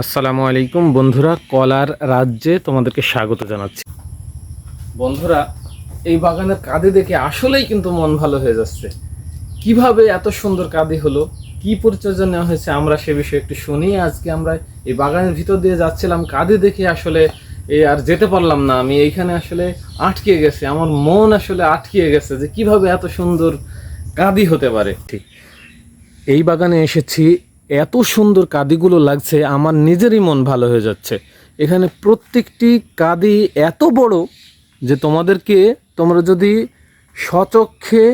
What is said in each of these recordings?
আসসালামু আলাইকুম বন্ধুরা, কলার রাজ্যে তোমাদেরকে স্বাগত জানাচ্ছি। বন্ধুরা, এই বাগানের কাঁদে দেখে আসলেই কিন্তু মন ভালো হয়ে যাচ্ছে। কীভাবে এত সুন্দর কাঁদি হলো, কি পরিচর্যা নেওয়া হয়েছে আমরা সে বিষয়ে একটু শুনি। আজকে আমরা এই বাগানের ভিতর দিয়ে যাচ্ছিলাম কাঁদে দেখে আসলে এই আর যেতে পারলাম না। আমি এইখানে আসলে আটকে গেছে, আমার মন আসলে আটকে গেছে যে কীভাবে এত সুন্দর কাঁদি হতে পারে। ঠিক এই বাগানে এসেছি এত সুন্দর কাদিগুলো লাগছে, আমার নিজেরই মন ভালো হয়ে যাচ্ছে। এখানে প্রত্যেকটি কাদি এত বড় যে তোমাদেরকে, তোমরা যদি সচক্ষে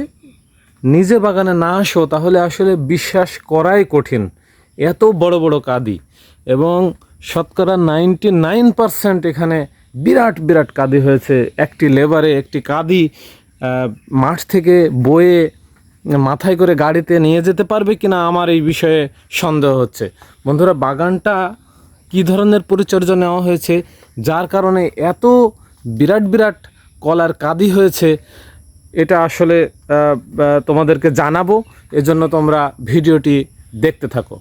নিজে বাগানে না আসো, তাহলে আসলে বিশ্বাস করাই কঠিন। এত বড় বড় কাদি এবং শতকরা নাইনটি নাইন পারসেন্ট এখানে বিরাট বিরাট কাদি হয়েছে। একটি লেবারে একটি কাদি মাঠ থেকে বয়ে মাথায় করে গাড়িতে নিয়ে যেতে পারবে কিনা আমার এই বিষয়ে সন্দেহ হচ্ছে। বন্ধুরা, বাগানটা কি ধরনের পরিচর্যা নেওয়া হয়েছে? যার কারণে এত বিরাট বিরাট কলার কাদি হয়েছে, এটা আসলে তোমাদেরকে জানাব। এজন্য তোমরা ভিডিওটি দেখতে থাকো।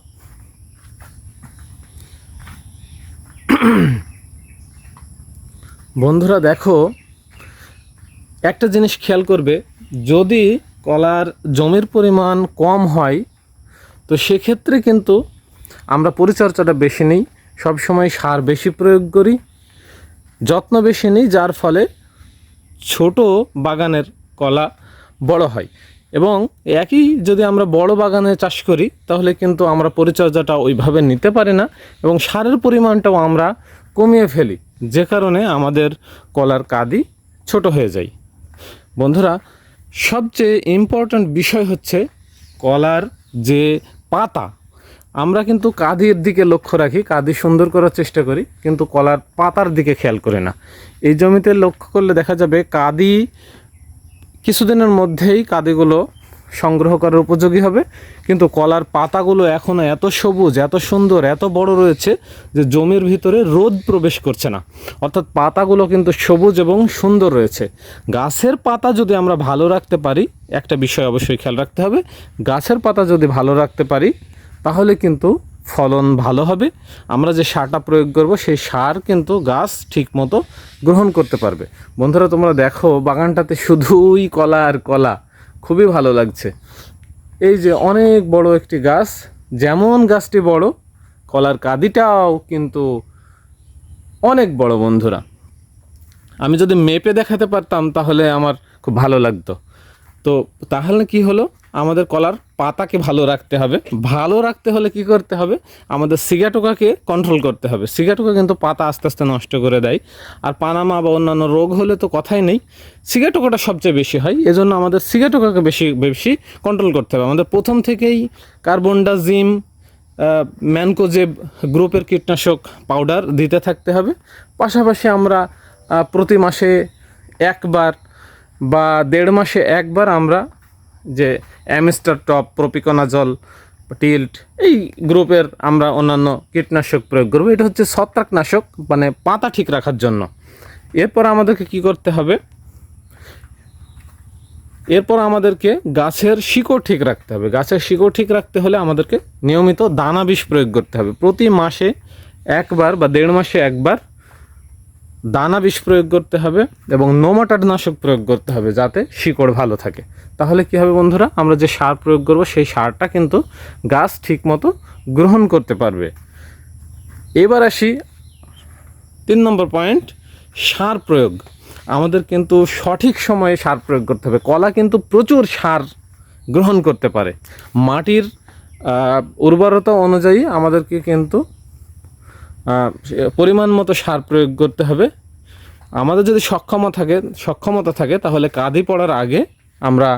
বন্ধুরা, দেখো, একটা জিনিস খেয়াল করবে, যদি কলার জমির পরিমাণ কম হয়, তো সেক্ষেত্রে কিন্তু আমরা পরিচর্যাটা বেশি নিই, সবসময় সার বেশি প্রয়োগ করি, যত্ন বেশি নিই, যার ফলে ছোট বাগানের কলা বড় হয়। এবং একই যদি আমরা বড় বাগানে চাষ করি, তাহলে কিন্তু আমরা পরিচর্যাটা ওইভাবে নিতে পারি না এবং সারের পরিমাণটাও আমরা কমিয়ে ফেলি, যে কারণে আমাদের কলার কাদি ছোট হয়ে যায়। বন্ধুরা সবচেয়ে ইম্পর্ট্যান্ট বিষয় হচ্ছে কলার যে পাতা, আমরা কিন্তু কাঁদির দিকে লক্ষ্য রাখি কাঁদি সুন্দর করার চেষ্টা করি, কিন্তু কলার পাতার দিকে খেয়াল করি না। এই জমিতে লক্ষ্য করলে দেখা যাবে কাঁদি কিছুদিনের মধ্যেই কাদিগুলো সংগ্রহ করার উপযোগী হবে। কিন্তু কলার পাতাগুলো এখনও এত সবুজ, এত সুন্দর, এত বড় রয়েছে যে জমির ভিতরে রোদ প্রবেশ করছে না। অর্থাৎ পাতাগুলো কিন্তু সবুজ এবং সুন্দর রয়েছে। গাছের পাতা যদি আমরা ভালো রাখতে পারি, একটা বিষয় অবশ্যই খেয়াল রাখতে হবে, গাছের পাতা যদি ভালো রাখতে পারি, তাহলে কিন্তু ফলন ভালো হবে। আমরা যে সারটা প্রয়োগ করব, সেই সার কিন্তু গাছ ঠিকমতো গ্রহণ করতে পারবে। বন্ধুরা, তোমরা দেখো বাগানটাতে শুধুই কলা আর কলা। খুবই ভালো লাগছে। এই যে অনেক বড় একটি গাছ, যেমন গাছটি বড়, কলার কাদিটাও কিন্তু অনেক বড় বন্ধুরা। আমি যদি মেপে দেখাতে পারতাম তাহলে আমার খুব ভালো লাগতো। তো তাহলে কি হলো? আমাদের কলার পাতাকে ভালো রাখতে হবে। ভালো রাখতে হলে কি করতে হবে? আমাদের সিগাটোকাকে কন্ট্রোল করতে হবে। সিগাটোকা কিন্তু পাতা আস্তে আস্তে নষ্ট করে দেয়। আর পানামা বা অন্যান্য রোগ হলে তো কথাই নেই। সিগাটোকাটা সবচেয়ে বেশি হয়। এজন্য আমাদের সিগাটোকাকে বেশি বেশি কন্ট্রোল করতে হবে। আমাদের প্রথম থেকেই কার্বনডাজিম ম্যানকোজেব গ্রুপের কীটনাশক পাউডার দিতে থাকতে হবে। পাশাপাশি আমরা প্রতি মাসে একবার বা দেড় মাসে একবার আমরা যে অ্যামিস্টার টপ, প্রপিকোনাজল, টিল্ট, এই গ্রুপের আমরা অন্যান্য কীটনাশক প্রয়োগ করব। এটা হচ্ছে ছত্রাকনাশক মানে পাতা ঠিক রাখার জন্য। এরপর আমাদেরকে কি করতে হবে? এরপর আমাদেরকে গাছের শিকড় ঠিক রাখতে হবে। গাছের শিকড় ঠিক রাখতে হলে আমাদেরকে নিয়মিত দানা বিষ প্রয়োগ করতে হবে। প্রতি মাসে একবার বা দেড় মাসে একবার দানা বিষ প্রয়োগ করতে হবে এবং নোমাটার নাশক প্রয়োগ করতে হবে যাতে শিকড় ভালো থাকে। তাহলে কি হবে বন্ধুরা? আমরা যে সার প্রয়োগ করব, সেই সারটা কিন্তু গাছ ঠিকমতো গ্রহণ করতে পারবে। এবার আসি তিন নম্বর পয়েন্ট, সার প্রয়োগ। আমাদের কিন্তু সঠিক সময়ে সার প্রয়োগ করতে হবে। কলা কিন্তু প্রচুর সার গ্রহণ করতে পারে। মাটির উর্বরতা অনুযায়ী আমাদেরকে কিন্তু পরিমাণ মতো সার প্রয়োগ করতে হবে। আমাদের যদি সক্ষমতা থাকে সক্ষমতা থাকে, তাহলে কাঁদি পড়ার আগে আমরা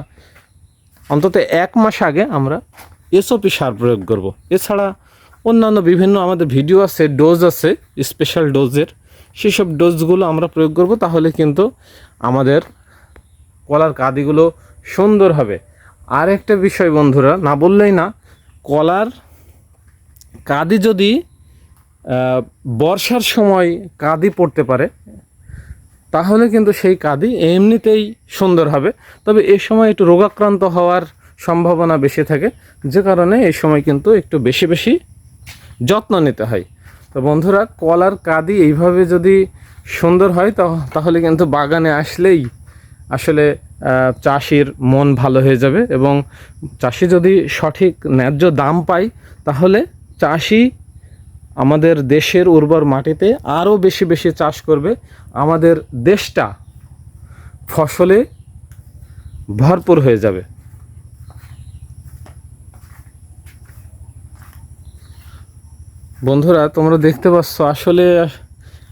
অন্তত এক মাস আগে আমরা এসওপি সার প্রয়োগ করব। এছাড়া অন্যান্য বিভিন্ন আমাদের ভিডিও আছে, ডোজ আছে স্পেশাল ডোজের সেসব ডোজগুলো আমরা প্রয়োগ করব, তাহলে কিন্তু আমাদের কলার কাদিগুলো সুন্দর হবে। আর একটা বিষয় বন্ধুরা, না বললেই না, কলার কাদি যদি বর্ষার সময় কাদি পড়তে পারে, তাহলে কিন্তু সেই কাদি এমনিতেই সুন্দর হবে। তবে এ সময় একটু রোগাক্রান্ত হওয়ার সম্ভাবনা বেশি থাকে, যে কারণে এই সময় কিন্তু একটু বেশি বেশি যত্ন নিতে হয়। তো বন্ধুরা, কলার কাদি এইভাবে যদি সুন্দর হয় তাহলে কিন্তু বাগানে আসলেই আসলে চাষির মন ভালো হয়ে যাবে এবং চাষি যদি সঠিক ন্যায্য দাম পায়, তাহলে চাষি আমাদের দেশের উর্বর মাটিতে আরও বেশি বেশি চাষ করবে আমাদের দেশটা ফসলে ভরপুর হয়ে যাবে। বন্ধুরা, তোমরা দেখতে পাচ্ছ আসলে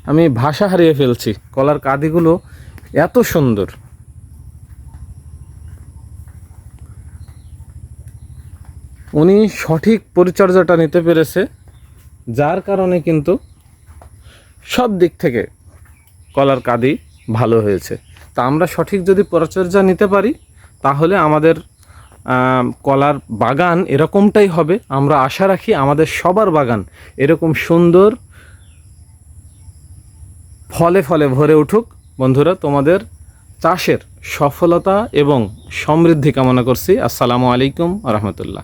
আমি ভাষা হারিয়ে ফেলছি। কলার কাদিগুলো এত সুন্দর। উনি সঠিক পরিচর্যাটা নিতে পেরেছে। যার কারণে কিন্তু সব দিক থেকে কলার কাদি ভালো হয়েছে। তা আমরা সঠিক যদি পরিচর্যা নিতে পারি, তাহলে আমাদের কলার বাগান এরকমটাই হবে। আমরা আশা রাখি আমাদের সবার বাগান এরকম সুন্দর ফলে ফলে ভরে উঠুক। বন্ধুরা, তোমাদের চাষের সফলতা এবং সমৃদ্ধি কামনা করছি। আসসালামু আলাইকুম রহমতুল্লাহ।